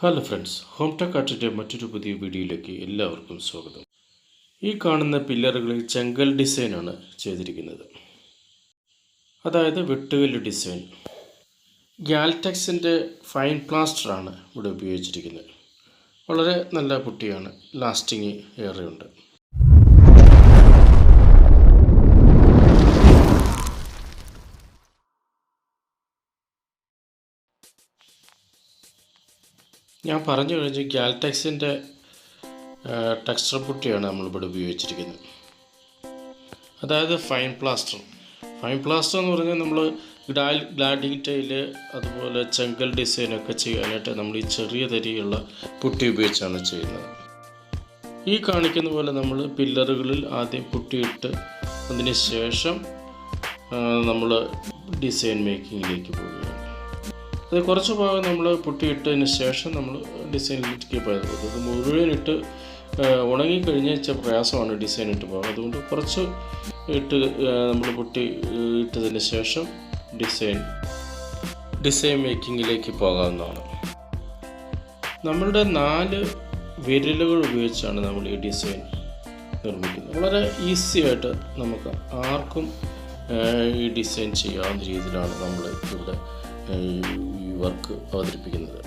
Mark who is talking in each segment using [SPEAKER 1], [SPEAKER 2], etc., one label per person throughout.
[SPEAKER 1] Hello friends home tech ആർട്ടിന്റെ മറ്റൊരു പുതിയ വീഡിയോയിലേക്ക് എല്ലാവർക്കും സ്വാഗതം. ഈ കാണുന്ന പില്ലറുകളിൽ ചെങ്കൽ ഡിസൈനാണ് ചെയ്തിരിക്കുന്നത്. അതായത് വെട്ടുകല്ല് ഡിസൈൻ ഗ്യാൽടെക്സിന്റെ ഫൈൻ പ്ലാസ്റ്ററാണ് ഇവിടെ ഉപയോഗിച്ചിരിക്കുന്നത്. വളരെ നല്ല പുട്ടിയാണ് ലാസ്റ്റിങ് ഏറെയുണ്ട്. ഞാൻ പറഞ്ഞു കഴിഞ്ഞ് ഗ്യാൽടെക്സിന്റെ ടെക്സ്ചർ പുട്ടിയാണ് നമ്മളിവിടെ ഉപയോഗിച്ചിരിക്കുന്നത്. അതായത് ഫൈൻ പ്ലാസ്റ്റർ. ഫൈൻ പ്ലാസ്റ്റർ എന്ന് പറഞ്ഞാൽ നമ്മൾ ഗ്ലാൽ ടൈൽ അതുപോലെ ചെങ്കൽ ഡിസൈനൊക്കെ ചെയ്യാനായിട്ട് നമ്മൾ ഈ ചെറിയ തരിയുള്ള പുട്ടി ഉപയോഗിച്ചാണ് ചെയ്യുന്നത്. ഈ കാണിക്കുന്ന പോലെ നമ്മൾ പില്ലറുകളിൽ ആദ്യം പുട്ടിയിട്ട് അതിന് ശേഷം നമ്മൾ ഡിസൈൻ മേക്കിങ്ങിലേക്ക് പോവുകയാണ് അത് കുറച്ച് ഭാഗം നമ്മൾ പൊട്ടിയിട്ടതിന് ശേഷം നമ്മൾ ഡിസൈനിലേക്ക് പോയത് അത് മുഴുവൻ ഇട്ട് ഉണങ്ങിക്കഴിഞ്ഞ വെച്ച പ്രയാസമാണ് ഡിസൈൻ ഇട്ട് പോകാൻ. അതുകൊണ്ട് കുറച്ച് ഇട്ട് നമ്മൾ പൊട്ടി ഇട്ടതിന് ശേഷം ഡിസൈൻ ഡിസൈൻ മേക്കിങ്ങിലേക്ക് പോകാവുന്നതാണ്. നമ്മളുടെ നാല് വിരലുകൾ ഉപയോഗിച്ചാണ് നമ്മൾ ഈ ഡിസൈൻ നിർമ്മിക്കുന്നത്. വളരെ ഈസി ആയിട്ട് നമുക്ക് ആർക്കും ഈ ഡിസൈൻ ചെയ്യാവുന്ന രീതിയിലാണ് നമ്മൾ ഇവിടെ വർക്ക് അവതരിപ്പിക്കുന്നത്.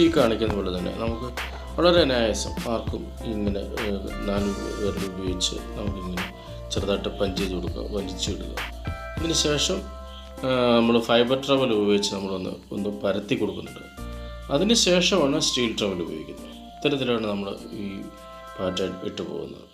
[SPEAKER 1] ഈ കാണിക്കുന്ന പോലെ തന്നെ നമുക്ക് വളരെ അനായാസം ആർക്കും ഇങ്ങനെ നാല് വിരൽ ഉപയോഗിച്ച് നമുക്കിങ്ങനെ ചെറുതായിട്ട് പഞ്ച് ചെയ്ത് കൊടുക്കുക വലിച്ചിടുക അതിന് ശേഷം നമ്മൾ ഫൈബർ ട്രവൽ ഉപയോഗിച്ച് നമ്മളൊന്ന് ഒന്ന് പരത്തി കൊടുക്കുന്നുണ്ട്. അതിന് ശേഷമാണ് സ്റ്റീൽ ട്രവൽ ഉപയോഗിക്കുന്നത്. ഇത്തരത്തിലാണ് നമ്മൾ ഈ പാറ്റേൺ ഇട്ട് പോകുന്നത്.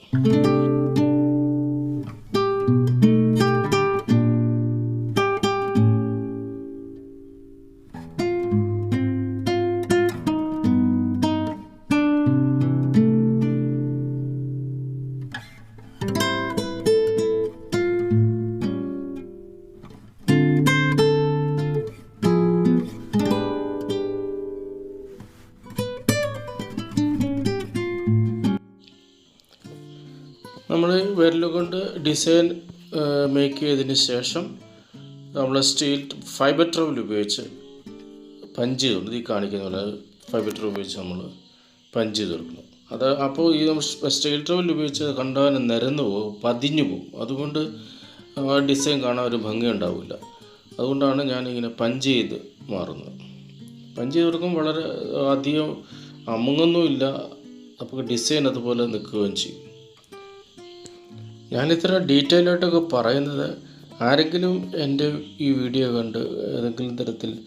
[SPEAKER 1] നമ്മൾ വിരലുകൊണ്ട് ഡിസൈൻ മേക്ക് ചെയ്തതിന് ശേഷം നമ്മൾ സ്റ്റീൽ ഫൈബർ ട്രവൽ ഉപയോഗിച്ച് പഞ്ച് ചെയ്തുകൊണ്ട് ഈ കാണിക്കുന്ന പോലെ ഫൈബർ ട്രവൽ ഉപയോഗിച്ച് നമ്മൾ പഞ്ച് ചെയ്ത് കൊടുക്കണം അത് അപ്പോൾ ഈ സ്റ്റീൽ ട്രവൽ ഉപയോഗിച്ച് കണ്ടാൽ നിരന്നു പോകും പതിഞ്ഞു പോകും. അതുകൊണ്ട് ആ ഡിസൈൻ കാണാൻ ഒരു ഭംഗി ഉണ്ടാവില്ല. അതുകൊണ്ടാണ് ഞാനിങ്ങനെ പഞ്ച് ചെയ്ത് മാറുന്നത്. പഞ്ച് ചെയ്ത് കൊടുക്കുമ്പോൾ വളരെ അധികം അമുങ്ങൊന്നുമില്ല. അപ്പോൾ ഡിസൈൻ അതുപോലെ നിൽക്കുകയും ചെയ്യും. ഞാനിത്ര ഡീറ്റെയിൽ ആയിട്ടൊക്കെ പറയുന്നത് ആരെങ്കിലും എന്റെ ഈ വീഡിയോ കണ്ട് ഏതെങ്കിലും തരത്തിൽ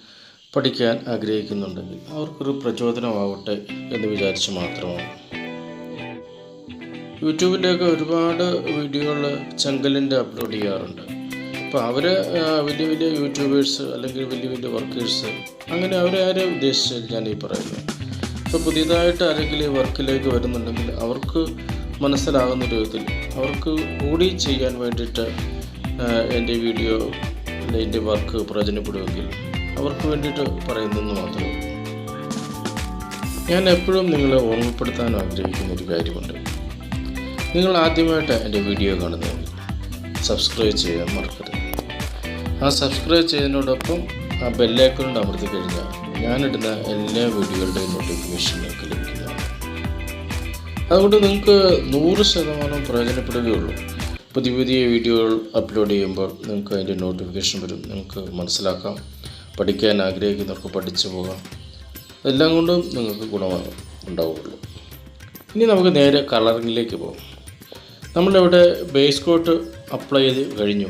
[SPEAKER 1] പഠിക്കാൻ ആഗ്രഹിക്കുന്നുണ്ടെങ്കിൽ അവർക്കൊരു പ്രചോദനമാവട്ടെ എന്ന് വിചാരിച്ച് മാത്രമാണ്. യൂട്യൂബിന്റെയൊക്കെ ഒരുപാട് വീഡിയോകൾ ചെങ്കലിന്റെ അപ്ലോഡ് ചെയ്യാറുണ്ട്. അപ്പോൾ അവർ വലിയ വലിയ യൂട്യൂബേഴ്സ് അല്ലെങ്കിൽ വലിയ വലിയ വർക്കേഴ്സ് അങ്ങനെ അവരെ ആരെ ഉദ്ദേശിച്ചത് ഞാൻ ഈ പറയുന്നത്. ഇപ്പോൾ പുതിയതായിട്ട് ആരെങ്കിലും ഈ വർക്കിലേക്ക് വരുന്നുണ്ടെങ്കിൽ അവർക്ക് മനസ്സിലാകുന്ന രൂപത്തിൽ അവർക്ക് കൂടി ചെയ്യാൻ വേണ്ടിയിട്ട് എന്റെ വീഡിയോ എന്റെ വർക്ക് പ്രയോജനപ്പെടുമെങ്കിൽ അവർക്ക് വേണ്ടിയിട്ട് പറയുന്നെന്ന് മാത്രം ഞാൻ എപ്പോഴും നിങ്ങളെ ഓർമ്മപ്പെടുത്താൻ ആഗ്രഹിക്കുന്ന ഒരു കാര്യമുണ്ട്. നിങ്ങൾ ആദ്യമായിട്ട് എന്റെ വീഡിയോ കാണുന്നതെങ്കിൽ സബ്സ്ക്രൈബ് ചെയ്യാൻ മറക്കരുത്. ആ സബ്സ്ക്രൈബ് ചെയ്യുന്നതിനോടൊപ്പം ആ ബെല്ലൈക്കോണിന്റെ അമർത്തി കഴിഞ്ഞാൽ ഞാനിടുന്ന എല്ലാ വീഡിയോകളുടെയും നോട്ടിഫിക്കേഷൻ നിങ്ങൾക്ക് ലഭിക്കുന്നതാണ്. അതുകൊണ്ട് നിങ്ങൾക്ക് നൂറ് ശതമാനം പ്രയോജനപ്പെടുകയുള്ളൂ. പുതിയ പുതിയ വീഡിയോകൾ അപ്ലോഡ് ചെയ്യുമ്പോൾ നിങ്ങൾക്ക് അതിന്റെ നോട്ടിഫിക്കേഷൻ വരും. നിങ്ങൾക്ക് മനസ്സിലാക്കാം. പഠിക്കാൻ ആഗ്രഹിക്കുന്നവർക്ക് പഠിച്ചു പോകാം. എല്ലാം കൊണ്ടും നിങ്ങൾക്ക് ഗുണമാണ് ഉണ്ടാവുകയുള്ളൂ ഇനി നമുക്ക് നേരെ കളറിങ്ങിലേക്ക് പോകാം. നമ്മളിവിടെ ബേസ് കോട്ട് അപ്ലൈ ചെയ്ത് കഴിഞ്ഞു.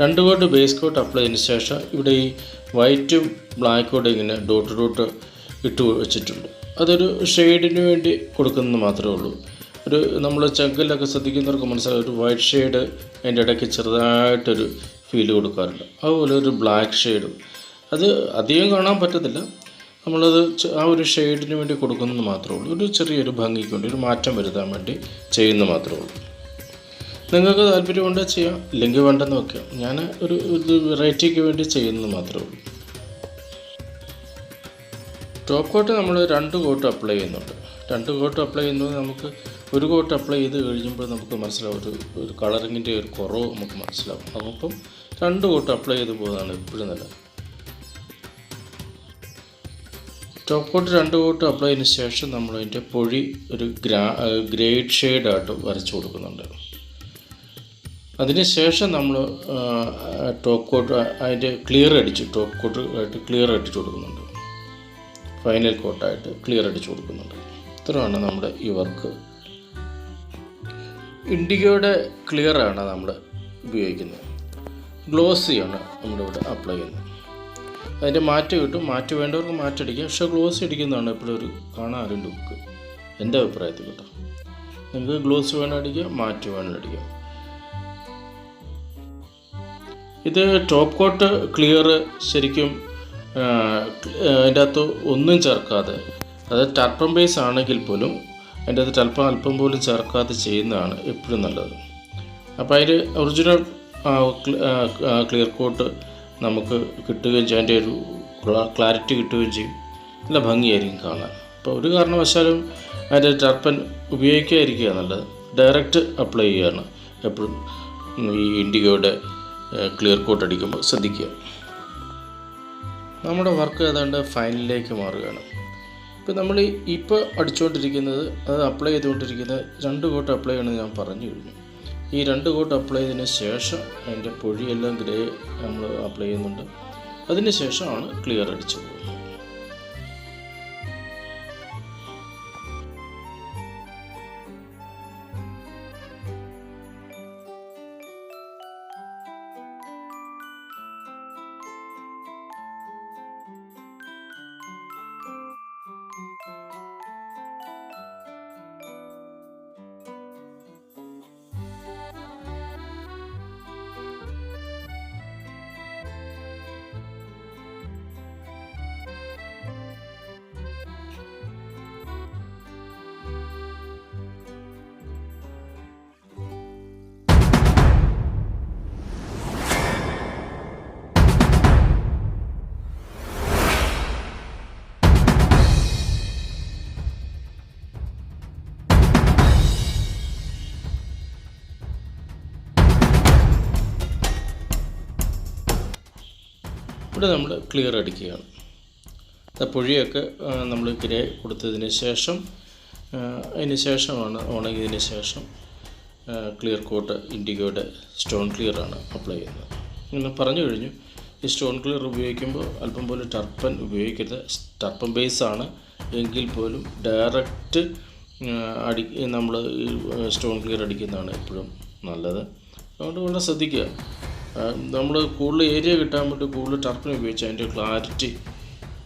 [SPEAKER 1] രണ്ട് കോട്ട് ബേസ് കോട്ട് അപ്ലൈ ചെയ്തതിന് ശേഷം ഇവിടെ ഈ വൈറ്റും ബ്ലാക്കും ഇങ്ങനെ ഡോട്ട് ഡോട്ട് ഇട്ട് വെച്ചിട്ടുണ്ട്. അതൊരു ഷെയ്ഡിന് വേണ്ടി കൊടുക്കുന്നത് മാത്രമേ ഉള്ളൂ. ഒരു നമ്മൾ ചങ്കലിലൊക്കെ ശ്രദ്ധിക്കുന്നവർക്ക് മനസ്സിലാവും ഒരു വൈറ്റ് ഷെയ്ഡ് അതിന്റെ ഇടയ്ക്ക് ചെറുതായിട്ടൊരു ഫീൽ കൊടുക്കാറുണ്ട്. അതുപോലെ ഒരു ബ്ലാക്ക് ഷെയ്ഡും അത് അധികം കാണാൻ പറ്റത്തില്ല. നമ്മളത് ആ ഒരു ഷെയ്ഡിന് വേണ്ടി കൊടുക്കുന്നത് മാത്രമേ ഉള്ളൂ. ഒരു ചെറിയൊരു ഭംഗിക്ക് വേണ്ടി ഒരു മാറ്റം വരുത്താൻ വേണ്ടി ചെയ്യുന്നത് മാത്രമേ ഉള്ളൂ. നിങ്ങൾക്ക് താല്പര്യമുണ്ട് ചെയ്യാം ഇല്ലെങ്കിൽ വേണ്ടെന്ന് വെക്കാം. ഞാൻ ഒരു ഇത് വെറൈറ്റിക്ക് വേണ്ടി ചെയ്യുന്നത് മാത്രമേ ഉള്ളൂ. ടോപ്പ് കോട്ട് നമ്മൾ രണ്ട് കോട്ട് അപ്ലൈ ചെയ്യുന്നുണ്ട്. രണ്ട് കോട്ട് അപ്ലൈ ചെയ്യുന്നത് നമുക്ക് ഒരു കോട്ട് അപ്ലൈ ചെയ്ത് കഴിയുമ്പോൾ നമുക്ക് മനസ്സിലാവും ഒരു ഒരു കളറിങ്ങിന്റെ ഒരു കുറവ് നമുക്ക് മനസ്സിലാവും. അപ്പം രണ്ട് കോട്ട് അപ്ലൈ ചെയ്ത് പോകുന്നതാണ് എപ്പോഴും നല്ലത്. ടോപ്പ് കോട്ട് രണ്ട് കോട്ട് അപ്ലൈ ചെയ്തതിന് ശേഷം നമ്മൾ അതിന്റെ പൊഴി ഒരു ഗ്രാ ഗ്രേഡ് ഷെയ്ഡായിട്ട് വരച്ചു കൊടുക്കുന്നുണ്ട്. അതിന് ശേഷം നമ്മൾ ടോപ്പ് കോട്ട് അതിന്റെ ക്ലിയർ അടിച്ച് ടോപ്പ് കോട്ട് ആയിട്ട് ക്ലിയർ അടിച്ച് കൊടുക്കുന്നുണ്ട്. ഫൈനൽ കോട്ടായിട്ട് ക്ലിയർ അടിച്ചു കൊടുക്കുന്നുണ്ട്. ഇത്രയാണ് നമ്മുടെ ഈ വർക്ക് ഇൻഡിഗോയുടെ ക്ലിയറാണ് നമ്മൾ ഉപയോഗിക്കുന്നത്. ഗ്ലോസിയാണ് നമ്മളിവിടെ അപ്ലൈ ചെയ്യുന്നത്. അതിന്റെ മാറ്റ് കിട്ടും. മാറ്റ് വേണ്ടവർക്ക് മാറ്റടിക്കുക പക്ഷേ ഗ്ലോസ് അടിക്കുന്നതാണ് എപ്പോഴും ഒരു കാണാൻ ലുക്ക് എന്റെ അഭിപ്രായത്തിൽ കേട്ടോ. നിങ്ങൾക്ക് ഗ്ലോസ് വേണം അടിക്കാം മാറ്റ് വേണം അടിക്കാം. ഇത് ടോപ്പ് കോട്ട് ക്ലിയർ ശരിക്കും അതിന്റെ അകത്ത് ഒന്നും ചേർക്കാതെ അതായത് ടർപ്പം ബേസ് ആണെങ്കിൽ പോലും അതിന്റെ അകത്ത് ടൽപ്പം അല്പം പോലും ചേർക്കാതെ ചെയ്യുന്നതാണ് എപ്പോഴും നല്ലത്. അപ്പോൾ അതിൽ ഒറിജിനൽ ക്ലിയർ കോട്ട് നമുക്ക് കിട്ടുകയും ചെയ്യും. അതിന്റെ ഒരു ക്ലാരിറ്റി കിട്ടുകയും ചെയ്യും. നല്ല ഭംഗിയായിരിക്കും കാണാൻ. അപ്പോൾ ഒരു കാരണവശാലും അതിന്റെ ടർപ്പൻ ഉപയോഗിക്കാതിരിക്കുക നല്ലത്. ഡയറക്റ്റ് അപ്ലൈ ചെയ്യുകയാണ് എപ്പോഴും. ഈ ഇൻഡിഗോയുടെ ക്ലിയർ കോട്ട് അടിക്കുമ്പോൾ ശ്രദ്ധിക്കുക. നമ്മുടെ വർക്ക് ഏതാണ്ട് ഫൈനലിലേക്ക് മാറുകയാണ്. ഇപ്പം നമ്മൾ ഇപ്പോൾ അടിച്ചുകൊണ്ടിരിക്കുന്നത് അത് അപ്ലൈ ചെയ്തുകൊണ്ടിരിക്കുന്നത് രണ്ട് കോട്ട് അപ്ലൈ ചെയ്യണമെന്ന് ഞാൻ പറഞ്ഞു കഴിഞ്ഞു. ഈ രണ്ട് കോട്ട് അപ്ലൈ ചെയ്തതിന് ശേഷം അതിന്റെ പൊഴിയെല്ലാം ഗ്രേ നമ്മൾ അപ്ലൈ ചെയ്യുന്നുണ്ട്. അതിന് ശേഷമാണ് ക്ലിയർ അടിച്ചു പോകുന്നത്. ഇവിടെ നമ്മൾ ക്ലിയർ അടിക്കുകയാണ്. പൊഴിയൊക്കെ നമ്മൾ കിര കൊടുത്തതിന് ശേഷം അതിന് ശേഷമാണ് ഉണങ്ങിയതിന് ശേഷം ക്ലിയർ കോട്ട് ഇൻഡിഗോയുടെ സ്റ്റോൺ ക്ലിയറാണ് അപ്ലൈ ചെയ്യുന്നത്. ഇങ്ങനെ പറഞ്ഞു കഴിഞ്ഞു. ഈ സ്റ്റോൺ ക്ലിയർ ഉപയോഗിക്കുമ്പോൾ അല്പം പോലും ടർപ്പൻ ഉപയോഗിക്കരുത്. ടർപ്പൻ ബേസ് ആണ്. എങ്കിൽ പോലും ഡയറക്റ്റ് അടി നമ്മൾ സ്റ്റോൺ ക്ലിയർ അടിക്കുന്നതാണ് എപ്പോഴും നല്ലത്. അതുകൊണ്ട് വളരെ ശ്രദ്ധിക്കുക. നമ്മൾ കൂടുതൽ ഏരിയ കിട്ടാൻ വേണ്ടി കൂടുതൽ ടർപ്പിന് ഉപയോഗിച്ച് അതിന്റെ ക്ലാരിറ്റി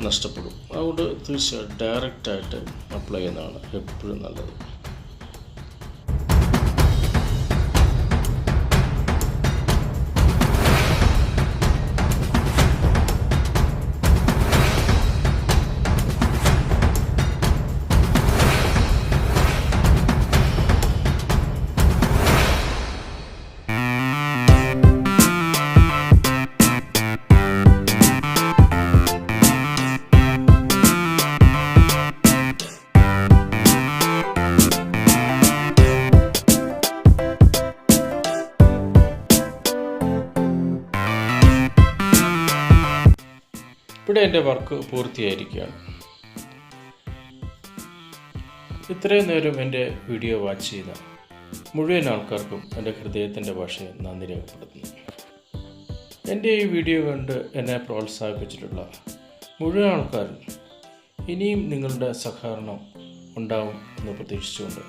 [SPEAKER 1] നഷ്ടപ്പെടും. അതുകൊണ്ട് തീർച്ചയായിട്ടും ഡയറക്റ്റായിട്ട് അപ്ലൈ ചെയ്യുന്നതാണ് എപ്പോഴും നല്ലത്. ഇവിടെ എന്റെ വർക്ക് പൂർത്തിയായിരിക്കുകയാണ്. ഇത്രയും നേരം എന്റെ വീഡിയോ വാച്ച് ചെയ്ത മുഴുവൻ ആൾക്കാർക്കും എന്റെ ഹൃദയത്തിന്റെ ഭാഷയെ നന്ദി രേഖപ്പെടുത്തുന്നു. എന്റെ ഈ വീഡിയോ കണ്ട് എന്നെ പ്രോത്സാഹിപ്പിച്ചിട്ടുള്ള മുഴുവൻ ആൾക്കാരും ഇനിയും നിങ്ങളുടെ സഹകരണം ഉണ്ടാവും എന്ന് പ്രതീക്ഷിച്ചുകൊണ്ട്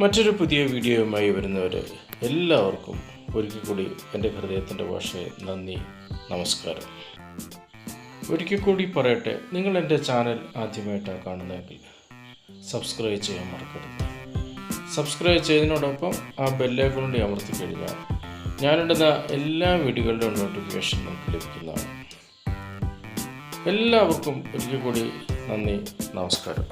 [SPEAKER 1] മറ്റൊരു പുതിയ വീഡിയോയുമായി വരുന്നവർ എല്ലാവർക്കും ഒരിക്കൽ കൂടി എന്റെ ഹൃദയത്തിന്റെ ഭാഷയെ നന്ദി നമസ്കാരം. ഒരിക്കൽ കൂടി പറയട്ടെ നിങ്ങൾ എന്റെ ചാനൽ ആദ്യമായിട്ടാണ് കാണുന്നതെങ്കിൽ സബ്സ്ക്രൈബ് ചെയ്യാൻ മറക്കരുത്. സബ്സ്ക്രൈബ് ചെയ്തതിനോടൊപ്പം ആ ബെല്ലേക്കൂടി കൂടി അമർത്തി കഴിഞ്ഞാൽ ഞാനിടുന്ന എല്ലാ വീഡിയോകളുടെ നോട്ടിഫിക്കേഷൻ നമുക്ക് ലഭിക്കുന്നതാണ്. എല്ലാവർക്കും ഒരിക്കൽ കൂടി നന്ദി നമസ്കാരം.